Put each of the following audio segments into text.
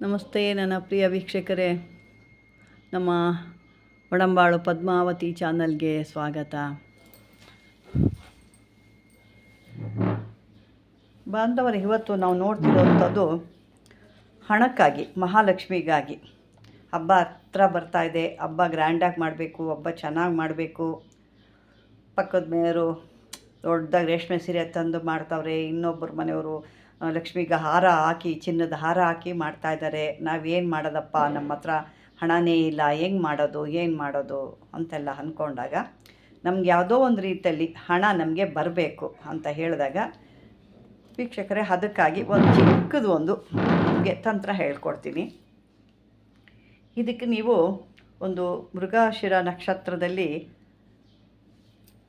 ನಮಸ್ತೆ ನನ್ನ ಪ್ರಿಯ ವೀಕ್ಷಕರೇ. ನಮ್ಮ ಒಡಂಬಾಳು ಪದ್ಮಾವತಿ ಚಾನಲ್ಗೆ ಸ್ವಾಗತ. ಬಾಂಧವರು, ಇವತ್ತು ನಾವು ನೋಡ್ತಿರೋವಂಥದ್ದು ಹಣಕ್ಕಾಗಿ, ಮಹಾಲಕ್ಷ್ಮಿಗಾಗಿ. ಹಬ್ಬ ಹತ್ರ ಬರ್ತಾ ಇದೆ. ಹಬ್ಬ ಗ್ರ್ಯಾಂಡಾಗಿ ಮಾಡಬೇಕು, ಹಬ್ಬ ಚೆನ್ನಾಗಿ ಮಾಡಬೇಕು. ಪಕ್ಕದ ಮನೆಯವರು ದೊಡ್ಡದಾಗಿ ರೇಷ್ಮೆ ಸೀರೆ ತಂದು ಮಾಡ್ತಾವ್ರೆ, ಇನ್ನೊಬ್ಬರ ಮನೆಯವರು ಲಕ್ಷ್ಮಿಗೆ ಹಾರ ಹಾಕಿ, ಚಿನ್ನದ ಹಾರ ಹಾಕಿ ಮಾಡ್ತಾ ಇದ್ದಾರೆ. ನಾವೇನು ಮಾಡೋದಪ್ಪ? ನಮ್ಮ ಹತ್ರ ಹಣನೇ ಇಲ್ಲ. ಹೆಂಗೆ ಮಾಡೋದು? ಏನು ಮಾಡೋದು? ಅಂತೆಲ್ಲ ಅಂದ್ಕೊಂಡಾಗ ನಮ್ಗೆ ಯಾವುದೋ ಒಂದು ರೀತಿಯಲ್ಲಿ ಹಣ ನಮಗೆ ಬರಬೇಕು ಅಂತ ಹೇಳಿದಾಗ ವೀಕ್ಷಕರೇ, ಅದಕ್ಕಾಗಿ ಒಂದು ಚಿಕ್ಕದು ಒಂದು ನಿಮಗೆ ತಂತ್ರ ಹೇಳ್ಕೊಡ್ತೀನಿ. ಇದಕ್ಕೆ ನೀವು ಒಂದು ಮೃಗಶಿರ ನಕ್ಷತ್ರದಲ್ಲಿ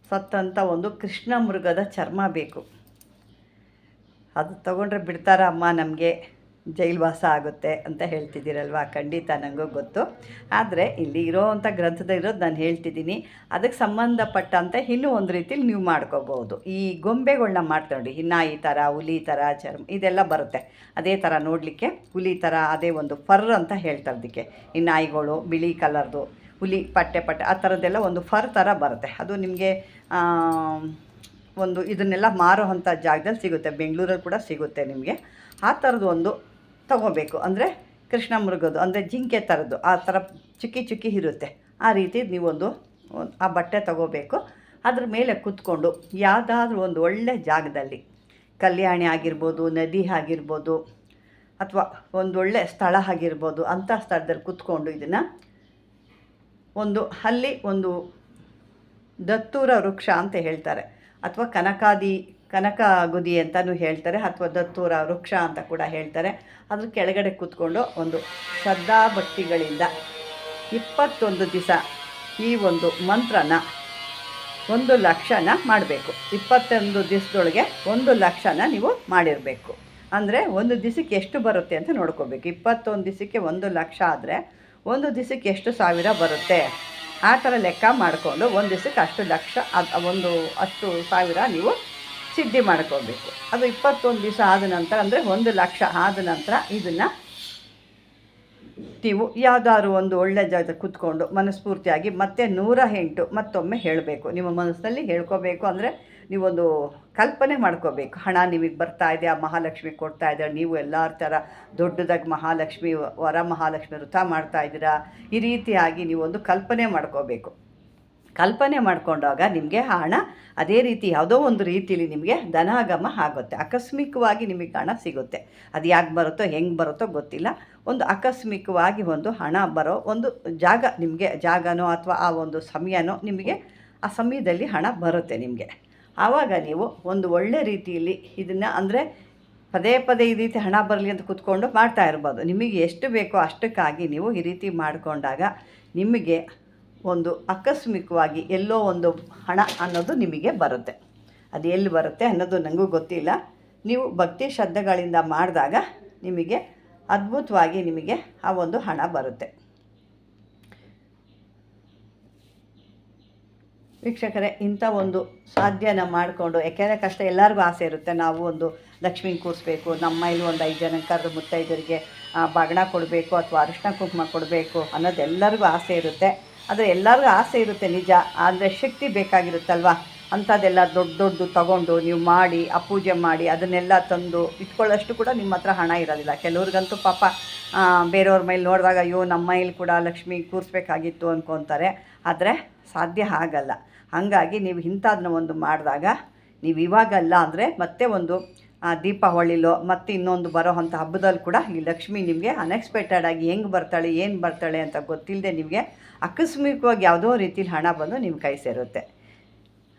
ಸತ್ತಂಥ ಒಂದು ಕೃಷ್ಣ ಮೃಗದ ಚರ್ಮ ಬೇಕು. ಅದು ತೊಗೊಂಡ್ರೆ ಬಿಡ್ತಾರ ಅಮ್ಮ? ನಮಗೆ ಜೈಲ್ವಾಸ ಆಗುತ್ತೆ ಅಂತ ಹೇಳ್ತಿದ್ದೀರಲ್ವ? ಖಂಡಿತ ನನಗೂ ಗೊತ್ತು. ಆದರೆ ಇಲ್ಲಿ ಇರೋವಂಥ ಗ್ರಂಥದಲ್ಲಿರೋದು ನಾನು ಹೇಳ್ತಿದ್ದೀನಿ. ಅದಕ್ಕೆ ಸಂಬಂಧಪಟ್ಟಂತೆ ಇನ್ನೂ ಒಂದು ರೀತಿಲಿ ನೀವು ಮಾಡ್ಕೋಬೋದು. ಈ ಗೊಂಬೆಗಳನ್ನ ಮಾಡ್ತಾ ನೋಡಿ. ಈ ನಾಯಿ ಥರ ಹುಲಿ ಥರ ಚರ್ಮ, ಇದೆಲ್ಲ ಬರುತ್ತೆ. ಅದೇ ಥರ ನೋಡಲಿಕ್ಕೆ ಹುಲಿ ಥರ ಅದೇ ಒಂದು ಫರ್ ಅಂತ ಹೇಳ್ತಾರೆ ಅದಕ್ಕೆ ನಾಯಿಗಳು, ಬಿಳಿ ಕಲರ್ದು, ಹುಲಿ ಪಟ್ಟೆ ಪಟ್ಟೆ, ಆ ಥರದ್ದೆಲ್ಲ ಒಂದು ಫರ್ ಥರ ಬರುತ್ತೆ. ಅದು ನಿಮಗೆ ಒಂದು ಇದನ್ನೆಲ್ಲ ಮಾರೋ ಅಂಥ ಜಾಗದಲ್ಲಿ ಸಿಗುತ್ತೆ. ಬೆಂಗಳೂರಲ್ಲಿ ಕೂಡ ಸಿಗುತ್ತೆ ನಿಮಗೆ. ಆ ಥರದ್ದು ಒಂದು ತಗೋಬೇಕು. ಅಂದರೆ ಕೃಷ್ಣ ಮೃಗದ್ದು ಅಂದರೆ ಜಿಂಕೆ ಥರದ್ದು, ಆ ಥರ ಚುಕ್ಕಿ ಚುಕ್ಕಿ ಇರುತ್ತೆ. ಆ ರೀತಿ ನೀವೊಂದು ಆ ಬಟ್ಟೆ ತಗೋಬೇಕು. ಅದ್ರ ಮೇಲೆ ಕೂತ್ಕೊಂಡು ಯಾವುದಾದ್ರೂ ಒಂದು ಒಳ್ಳೆ ಜಾಗದಲ್ಲಿ, ಕಲ್ಯಾಣಿ ಆಗಿರ್ಬೋದು, ನದಿ ಆಗಿರ್ಬೋದು, ಅಥವಾ ಒಂದೊಳ್ಳೆ ಸ್ಥಳ ಆಗಿರ್ಬೋದು, ಅಂಥ ಸ್ಥಳದಲ್ಲಿ ಕೂತ್ಕೊಂಡು ಇದನ್ನು ಒಂದು ಅಲ್ಲಿ ಒಂದು ದತ್ತೂರ ವೃಕ್ಷ ಅಂತ ಹೇಳ್ತಾರೆ. ಅಥವಾ ಕನಕಾದಿ ಕನಕ ಗುದಿ ಅಂತಲೂ ಹೇಳ್ತಾರೆ, ಅಥವಾ ದತ್ತೂರ ವೃಕ್ಷ ಅಂತ ಕೂಡ ಹೇಳ್ತಾರೆ. ಅದ್ರ ಕೆಳಗಡೆ ಕೂತ್ಕೊಂಡು ಒಂದು ಶ್ರದ್ಧಾ ಭಕ್ತಿಗಳಿಂದ ಇಪ್ಪತ್ತೊಂದು ದಿವಸ ಈ ಒಂದು ಮಂತ್ರನ ಒಂದು ಲಕ್ಷನ ಮಾಡಬೇಕು. ಇಪ್ಪತ್ತೊಂದು ದಿವಸದೊಳಗೆ ಒಂದು ಲಕ್ಷನ ನೀವು ಮಾಡಿರಬೇಕು. ಅಂದರೆ ಒಂದು ದಿವಸಕ್ಕೆ ಎಷ್ಟು ಬರುತ್ತೆ ಅಂತ ನೋಡ್ಕೋಬೇಕು. ಇಪ್ಪತ್ತೊಂದು ದಿವಸಕ್ಕೆ ಒಂದು ಲಕ್ಷ ಆದರೆ ಒಂದು ದಿವಸಕ್ಕೆ ಎಷ್ಟು ಸಾವಿರ ಬರುತ್ತೆ? ಆ ಥರ ಲೆಕ್ಕ ಮಾಡಿಕೊಂಡು ಒಂದು ದಿವಸಕ್ಕೆ ಅಷ್ಟು ಲಕ್ಷ ಒಂದು ಅಷ್ಟು ಸಾವಿರ ನೀವು ಸಿದ್ಧಿ ಮಾಡ್ಕೋಬೇಕು. ಅದು ಇಪ್ಪತ್ತೊಂದು ದಿವಸ ಆದ ನಂತರ ಅಂದರೆ ಒಂದು ಲಕ್ಷ ಆದ ನಂತರ ಇದನ್ನು ನೀವು ಯಾವುದಾದ್ರು ಒಂದು ಒಳ್ಳೆ ಜಾಗ ಕೂತ್ಕೊಂಡು ಮನಸ್ಫೂರ್ತಿಯಾಗಿ ಮತ್ತೆ ನೂರ ಎಂಟು ಮತ್ತೊಮ್ಮೆ ಹೇಳಬೇಕು. ನಿಮ್ಮ ಮನಸ್ಸಿನಲ್ಲಿ ಹೇಳ್ಕೋಬೇಕು ಅಂದರೆ ನೀವೊಂದು ಕಲ್ಪನೆ ಮಾಡ್ಕೋಬೇಕು. ಹಣ ನಿಮಗೆ ಬರ್ತಾ ಇದೆ, ಆ ಮಹಾಲಕ್ಷ್ಮಿ ಕೊಡ್ತಾ ಇದ್ದಾರೆ ನೀವು ಎಲ್ಲರ ಥರ ದೊಡ್ಡದಾಗಿ ಮಹಾಲಕ್ಷ್ಮಿ, ವರ ಮಹಾಲಕ್ಷ್ಮಿ ವೃತ ಮಾಡ್ತಾ ಇದ್ದೀರಾ? ಈ ರೀತಿಯಾಗಿ ನೀವೊಂದು ಕಲ್ಪನೆ ಮಾಡ್ಕೋಬೇಕು. ಕಲ್ಪನೆ ಮಾಡಿಕೊಂಡಾಗ ನಿಮಗೆ ಹಣ, ಅದೇ ರೀತಿ ಯಾವುದೋ ಒಂದು ರೀತಿಯಲ್ಲಿ ನಿಮಗೆ ಧನಾಗಮ ಆಗುತ್ತೆ. ಆಕಸ್ಮಿಕವಾಗಿ ನಿಮಗೆ ಹಣ ಸಿಗುತ್ತೆ. ಅದು ಯಾಕೆ ಬರುತ್ತೋ, ಹೆಂಗೆ ಬರುತ್ತೋ ಗೊತ್ತಿಲ್ಲ. ಒಂದು ಆಕಸ್ಮಿಕವಾಗಿ ಒಂದು ಹಣ ಬರೋ ಒಂದು ಜಾಗ ನಿಮಗೆ, ಜಾಗನೋ ಅಥವಾ ಆ ಒಂದು ಸಮಯನೋ ನಿಮಗೆ ಆ ಸಮಯದಲ್ಲಿ ಹಣ ಬರುತ್ತೆ ನಿಮಗೆ. ಆವಾಗ ನೀವು ಒಂದು ಒಳ್ಳೆ ರೀತಿಯಲ್ಲಿ ಇದನ್ನು ಅಂದರೆ ಪದೇ ಪದೇ ಈ ರೀತಿ ಹಣ ಬರಲಿ ಅಂತ ಕೂತ್ಕೊಂಡು ಮಾಡ್ತಾ ಇರ್ಬೋದು. ನಿಮಗೆ ಎಷ್ಟು ಬೇಕೋ ಅಷ್ಟಕ್ಕಾಗಿ ನೀವು ಈ ರೀತಿ ಮಾಡಿಕೊಂಡಾಗ ನಿಮಗೆ ಒಂದು ಆಕಸ್ಮಿಕವಾಗಿ ಎಲ್ಲೋ ಒಂದು ಹಣ ಅನ್ನೋದು ನಿಮಗೆ ಬರುತ್ತೆ. ಅದು ಎಲ್ಲಿ ಬರುತ್ತೆ ಅನ್ನೋದು ನನಗೂ ಗೊತ್ತಿಲ್ಲ. ನೀವು ಭಕ್ತಿ ಶ್ರದ್ಧೆಗಳಿಂದ ಮಾಡಿದಾಗ ನಿಮಗೆ ಅದ್ಭುತವಾಗಿ ನಿಮಗೆ ಆ ಒಂದು ಹಣ ಬರುತ್ತೆ. ವೀಕ್ಷಕರೇ, ಇಂಥ ಒಂದು ಸಾಧ್ಯನ ಮಾಡಿಕೊಂಡು, ಯಾಕೆಂದರೆ ಕಷ್ಟ ಎಲ್ಲರಿಗೂ ಆಸೆ ಇರುತ್ತೆ. ನಾವು ಒಂದು ಲಕ್ಷ್ಮಿ ಕೂರಿಸ್ಬೇಕು, ನಮ್ಮ ಇಲ್ಲಿ ಒಂದು ಐದು ಜನ ಕರೆದು ಮುತ್ತೈದರಿಗೆ ಬಾಗಣ ಕೊಡಬೇಕು ಅಥವಾ ಅರಿಶಿನ ಕುಂಕುಮ ಕೊಡಬೇಕು ಅನ್ನೋದು ಎಲ್ಲರಿಗೂ ಆಸೆ ಇರುತ್ತೆ. ಆದರೆ ಎಲ್ಲರಿಗೂ ಆಸೆ ಇರುತ್ತೆ ನಿಜ, ಆದರೆ ಶಕ್ತಿ ಬೇಕಾಗಿರುತ್ತಲ್ವ? ಅಂಥದ್ದೆಲ್ಲ ದೊಡ್ಡ ದೊಡ್ಡದು ತಗೊಂಡು ನೀವು ಮಾಡಿ ಅಪೂಜೆ ಪೂಜೆ ಮಾಡಿ ಅದನ್ನೆಲ್ಲ ತಂದು ಇಟ್ಕೊಳ್ಳೋಷ್ಟು ಕೂಡ ನಿಮ್ಮ ಹತ್ರ ಹಣ ಇರೋದಿಲ್ಲ. ಕೆಲವ್ರಿಗಂತೂ ಪಾಪ ಬೇರೆಯವ್ರ ಮೈಲಿ ನೋಡಿದಾಗ ಅಯ್ಯೋ ನಮ್ಮ ಮೈಲಿ ಕೂಡ ಲಕ್ಷ್ಮಿ ಕೂರಿಸ್ಬೇಕಾಗಿತ್ತು ಅಂದ್ಕೊತಾರೆ ಆದರೆ ಸಾಧ್ಯ ಆಗಲ್ಲ. ಹಾಗಾಗಿ ನೀವು ಇಂಥದನ್ನ ಒಂದು ಮಾಡಿದಾಗ ನೀವು ಇವಾಗಲ್ಲ ಅಂದರೆ ಮತ್ತೆ ಒಂದು ದೀಪಾವಳಿಲೋ ಮತ್ತು ಇನ್ನೊಂದು ಬರೋ ಅಂಥ ಹಬ್ಬದಲ್ಲಿ ಕೂಡ ಈ ಲಕ್ಷ್ಮಿ ನಿಮಗೆ ಅನ್ಎಕ್ಸ್ಪೆಕ್ಟೆಡ್ ಆಗಿ ಹೆಂಗೆ ಬರ್ತಾಳೆ, ಏನು ಬರ್ತಾಳೆ ಅಂತ ಗೊತ್ತಿಲ್ಲದೆ ನಿಮಗೆ ಆಕಸ್ಮಿಕವಾಗಿ ಯಾವುದೋ ರೀತಿಲಿ ಹಣ ಬಂದು ನಿಮ್ಮ ಕೈ ಸೇರುತ್ತೆ.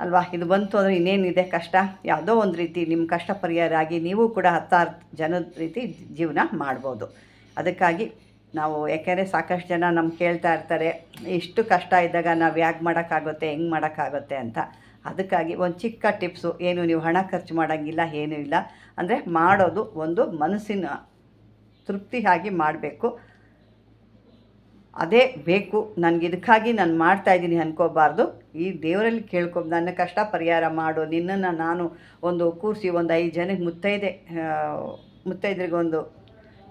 ಅಲ್ವಾ? ಇದು ಬಂತು ಅಂದರೆ ಇನ್ನೇನಿದೆ ಕಷ್ಟ? ಯಾವುದೋ ಒಂದು ರೀತಿ ನಿಮ್ಮ ಕಷ್ಟ ಪರಿಹಾರ ಆಗಿ ನೀವು ಕೂಡ ಹತ್ತಾರು ಜನದ ರೀತಿ ಜೀವನ ಮಾಡ್ಬೋದು. ಅದಕ್ಕಾಗಿ ನಾವು, ಯಾಕೆಂದರೆ ಸಾಕಷ್ಟು ಜನ ನಮ್ಗೆ ಕೇಳ್ತಾ ಇರ್ತಾರೆ, ಇಷ್ಟು ಕಷ್ಟ ಇದ್ದಾಗ ನಾವು ಯಾಕೆ ಮಾಡೋಕ್ಕಾಗುತ್ತೆ, ಹೆಂಗೆ ಮಾಡೋಕ್ಕಾಗುತ್ತೆ ಅಂತ. ಅದಕ್ಕಾಗಿ ಒಂದು ಚಿಕ್ಕ ಟಿಪ್ಸು, ಏನು ನೀವು ಹಣ ಖರ್ಚು ಮಾಡೋಂಗಿಲ್ಲ, ಏನೂ ಇಲ್ಲ. ಅಂದರೆ ಮಾಡೋದು ಒಂದು ಮನಸ್ಸಿನ ತೃಪ್ತಿಯಾಗಿ ಮಾಡಬೇಕು. ಅದೇ ಬೇಕು. ನನಗೆ ಇದಕ್ಕಾಗಿ ನಾನು ಮಾಡ್ತಾ ಇದ್ದೀನಿ ಅನ್ಕೋಬಾರ್ದು. ಈ ದೇವರಲ್ಲಿ ಕೇಳ್ಕೊ ನನ್ನ ಕಷ್ಟ ಪರಿಹಾರ ಮಾಡು. ನಿನ್ನನ್ನು ನಾನು ಒಂದು ಕೂರಿಸಿ ಒಂದು ಐದು ಜನಕ್ಕೆ ಮುತ್ತೈದೆ ಮುತ್ತೈದ್ರಿಗೊಂದು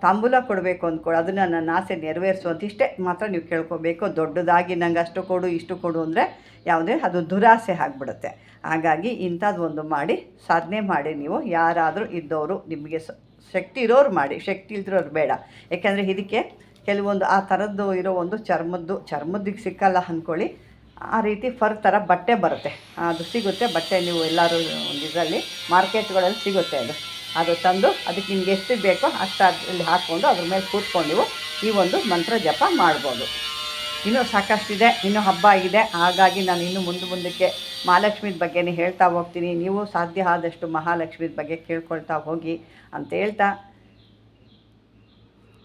ತಾಂಬೂಲ ಕೊಡಬೇಕು ಅಂದ್ಕೊಳ್ಳಿ ಅದನ್ನು ನನ್ನ ಆಸೆ ನೆರವೇರಿಸು ಅಂತ ಇಷ್ಟೇ ಮಾತ್ರ ನೀವು ಕೇಳ್ಕೊಬೇಕು. ದೊಡ್ಡದಾಗಿ ನಂಗೆ ಅಷ್ಟು ಕೊಡು, ಇಷ್ಟು ಕೊಡು ಅಂದರೆ ಯಾವುದೇ ಅದು ದುರಾಸೆ ಆಗಿಬಿಡುತ್ತೆ. ಹಾಗಾಗಿ ಇಂಥದ್ದು ಒಂದು ಮಾಡಿ, ಸಾಧನೆ ಮಾಡಿ ನೀವು. ಯಾರಾದರೂ ಇದ್ದವರು ನಿಮಗೆ ಶಕ್ತಿ ಇರೋರು ಮಾಡಿ. ಶಕ್ತಿ ಇಲ್ದಿರೋರು ಬೇಡ. ಯಾಕೆಂದರೆ ಇದಕ್ಕೆ ಕೆಲವೊಂದು ಆ ಥರದ್ದು ಇರೋ ಒಂದು ಚರ್ಮದ್ದು, ಚರ್ಮದ್ದಿಗೆ ಸಿಕ್ಕಲ್ಲ ಅಂದ್ಕೊಳ್ಳಿ. ಆ ರೀತಿ ಫರ್ ಥರ ಬಟ್ಟೆ ಬರುತ್ತೆ. ಅದು ಸಿಗುತ್ತೆ. ಬಟ್ಟೆ ನೀವು ಎಲ್ಲರೂ ಒಂದು ಇದರಲ್ಲಿ, ಮಾರ್ಕೆಟ್ಗಳಲ್ಲಿ ಸಿಗುತ್ತೆ ಅದು. ಅದು ತಂದು ಅದಕ್ಕೆ ನಿಮ್ಗೆ ಎಷ್ಟು ಬೇಕೋ ಅಷ್ಟು ಅದರಲ್ಲಿ ಹಾಕ್ಕೊಂಡು ಅದ್ರ ಮೇಲೆ ಕೂತ್ಕೊಂಡು ನೀವು ಈ ಒಂದು ಮಂತ್ರ ಜಪ ಮಾಡ್ಬೋದು. ಇನ್ನೂ ಸಾಕಷ್ಟಿದೆ, ಇನ್ನೂ ಹಬ್ಬ ಇದೆ. ಹಾಗಾಗಿ ನಾನು ಇನ್ನು ಮುಂದೆ ಮುಂದಕ್ಕೆ ಮಹಾಲಕ್ಷ್ಮೀದ ಬಗ್ಗೆನೇ ಹೇಳ್ತಾ ಹೋಗ್ತೀನಿ. ನೀವು ಸಾಧ್ಯ ಆದಷ್ಟು ಮಹಾಲಕ್ಷ್ಮೀದ ಬಗ್ಗೆ ಕೇಳ್ಕೊಳ್ತಾ ಹೋಗಿ ಅಂತ ಹೇಳ್ತಾ.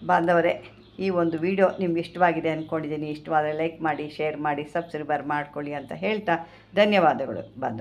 ಬಾಂಧವರೇ ಈ ಒಂದು ವಿಡಿಯೋ ನಿಮ್ಗೆ ಇಷ್ಟವಾಗಿದೆ ಅಂದ್ಕೊಂಡಿದ್ದೀನಿ ಇಷ್ಟವಾದರೆ ಲೈಕ್ ಮಾಡಿ ಶೇರ್ ಮಾಡಿ ಸಬ್ಸ್ಕ್ರೈಬರ್ ಮಾಡ್ಕೊಳ್ಳಿ ಅಂತ ಹೇಳ್ತಾ ಧನ್ಯವಾದಗಳು. ಬಾಂಧವ